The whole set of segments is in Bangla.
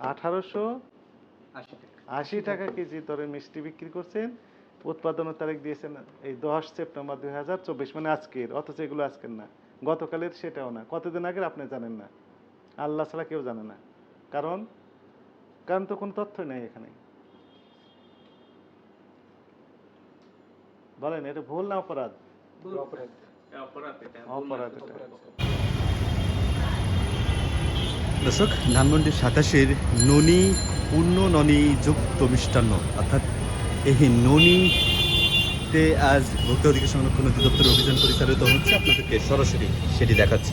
আঠারোশো আশি টাকা। কেজি দরে মিষ্টি বিক্রি করছেন। উৎপাদনের তারিখ দিয়েছেন এই দশ সেপ্টেম্বর দুই হাজার চব্বিশ মানে আজকের অথচ এগুলো আজকের না। গতকালের সেটাও না। কতদিন আগের আপনি জানেন না। আল্লাহ ছাড়া কেউ জানে না। কারণ কারণ তো কোনো তথ্য নেই এখানে। বলেন এটা ভুল না অপরাধ? অপরাধ। অপরাধ অপরাধ এটা। দর্শক ধানমন্ডি সাতাশের ননি পূর্ণ ননি যুক্ত মিষ্টান্ন। অর্থাৎ এই ননিতে আজ ভোক্তা অধিকার সংরক্ষণ অধিদপ্তর অভিযান পরিচালিত হচ্ছে। আপনাদেরকে সরাসরি সেটি দেখাচ্ছি।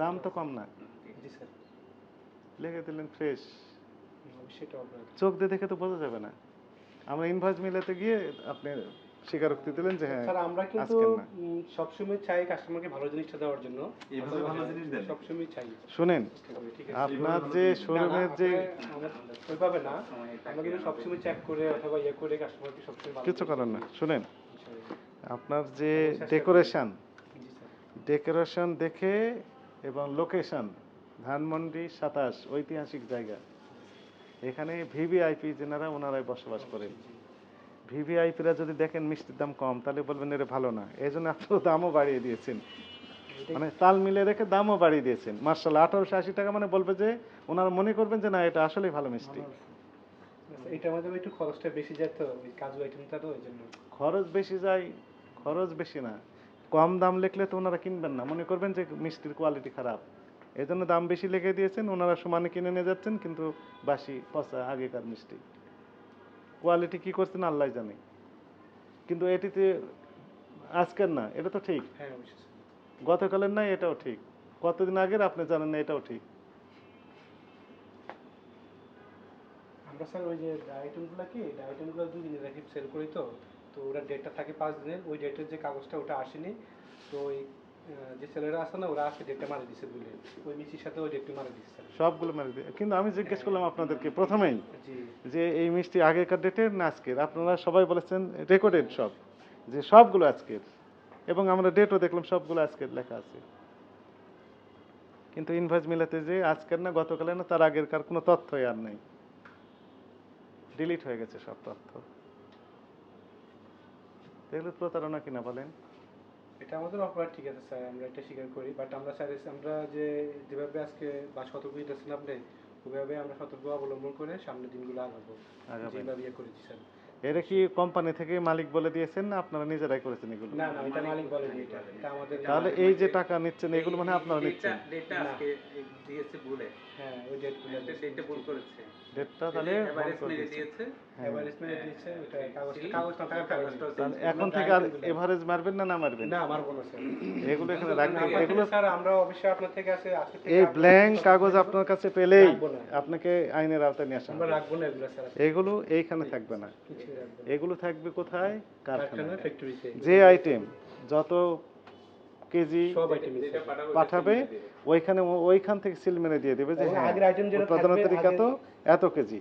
দাম তো কম না। জি স্যার। লিখে দিলেন ফ্রেশ চোখ দিয়ে দেখে তো বোঝা যাবে না। আমরা ইনভয়েস মিলাতে গিয়ে আপনি স্বীকারোক্তি দিলেন যে হ্যাঁ স্যার আমরা কিন্তু সবসময় চাই কাস্টমারকে ভালো জিনিসটা দেওয়ার জন্য। এইভাবে ভালো জিনিস দেন? সবসময় চাই। শুনেন আপনার যে শোরুমের যে আমরা ওইভাবে না। আমরা কিন্তু সবসময় চেক করে অথবা ইয়ে করে কাস্টমারকে সবসময় ভালো কিছু করার না। শুনেন আপনার যে ডেকোরেশন ডেকোরেশন দেখে এবং লোকেশন ধানমন্ডি সাতাশ ঐতিহাসিক জায়গা। এখানে ভিভিআইপি যেনারা ওনারাই বসবাস করেন। ভিভিআইপিরা যদি দেখেন মিষ্টির দাম কম তাহলে বলবেন এটা ভালো না। এই জন্য আপনারা দামও বাড়িয়ে দিয়েছেন। মানে তাল মিলে রেখে দামও বাড়িয়ে দিয়েছেন। মার্শাল আঠারোশো আশি টাকা মানে বলবে যে ওনারা মনে করবেন যে না এটা আসলেই ভালো মিষ্টি। এটার মধ্যে একটু খরচটা বেশি যায় তো কাজু আইটেমটা তো ওই জন্য। খরচ বেশি যায় খরচ বেশি না। কম দাম লিখলে তো ওনারা কিনবেন না। মনে করবেন যে মিষ্টির কোয়ালিটি খারাপ। এই জন্য দাম বেশি লিখে দিয়েছেন ওনারা সমানে কিনে নিয়ে যাচ্ছেন কিন্তু বাসি পচা আগেকার মিষ্টি। কোয়ালিটি কি করছেন আল্লাহ জানে। কিন্তু এটিতে আজকের না এটা তো ঠিক। হ্যাঁ অবশ্যই। গতকালের নাই এটাও ঠিক। কতদিন আগের আপনি জানেন না এটাও ঠিক। আমরা স্যার ওই যে আইটেমগুলো কি আইটেমগুলো দুই দিনের রেখে সেল করি তো তো ওরা ডেটটা থাকে পাঁচ দিনের ওই ডেটের যে কাগজটা ওটা আসেনি তো ওই যে ছেলেরা আছে না ওরা আজকে ডেটটা মারা দিছে বুঝলে ওই মিষ্টির সাথে ওই ডেটটা মারা দিচ্ছে সবগুলো মেরে দিয়ে কিন্তু আমি জিজ্ঞেস করলাম আপনাদেরকে প্রথমেই যে এই মিষ্টি আগেকার ডেটের না আজকের? আপনারা সবাই বলেছেন রেকর্ডেড সব যে সবগুলো আজকের। এবং আমরা ডেটও দেখলাম সবগুলো আজকের লেখা আছে। কিন্তু ইনভয়েস মিলাতে যে আজকের না গতকালের না তার আগেরকার কোনো তথ্যই আর নেই। ডিলিট হয়ে গেছে সব তথ্য। এগুলো প্রতারণা কিনা বলেন? এটা আমাদের অপরাধ ঠিক আছে স্যার আমরা এটা স্বীকার করি। বাট আমরা স্যার আমরা যে যেভাবে আজকে বা সতর্ক দিতেছেন আপনি ওইভাবে আমরা সতর্ক অবলম্বন করে সামনের দিনগুলো আগাবো। যেভাবে ইয়ে করেছি স্যার। এটা কি কোম্পানি থেকে মালিক বলে দিয়েছেন না আপনারা নিজেরাই করেছেন এগুলো? না না এটা মালিক বলেনি এটা এটা আমাদের তাহলে এই যে টাকা নিচ্ছেন এগুলো মানে আপনারা নিচ্ছেন? ডেটটা না। আজকে দিয়েছে ভুলে হ্যাঁ ওই ডেটগুলো ডেটটা ভুল করেছে। ডেটটা তাহলে এখন থেকে আর এভারেজ মারবেন না না মারবেন? না স্যার। এগুলো এখানে রাখবেন এগুলো স্যার আমরা অবশ্যই আপনার থেকে আছে এই ব্ল্যাঙ্ক কাগজ আপনার কাছে পেলেই আপনাকে আইনের আওতায় নিয়ে আসা আমরা রাখব না এগুলো স্যার। এগুলো এইখানে থাকবে না। এগুলো থাকবে কোথায়? কারখানা ফ্যাক্টরিতে যে আইটেম যত কেজি পাঠাবো ওইখানে ওইখান থেকে সিল মেরে দিয়ে দেবে যে এবং হ্যাঁ আগের item যেটা উৎপাদনের তারিখ তো এত কেজি।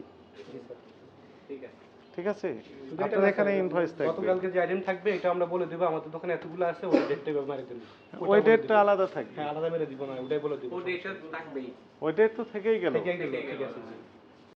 ঠিক আছে। ঠিক আছে? শুধু আপনার এখানে ইনভয়েস থাকবে। গতকালকে যে আইটেম থাকবে এটা আমরা বলে দেবো। আমাদের দোকানে এতগুলো আছে ওই ডেটটা মারি দেবো। ওই ডেটটা আলাদা থাকবে। হ্যাঁ আলাদা মেরে দিব না ওটাই বলে দিব। ও ডেটটা থাকবেই। ওই ডেট তো থেকেই গেল। ঠিক আছে ঠিক আছে জি।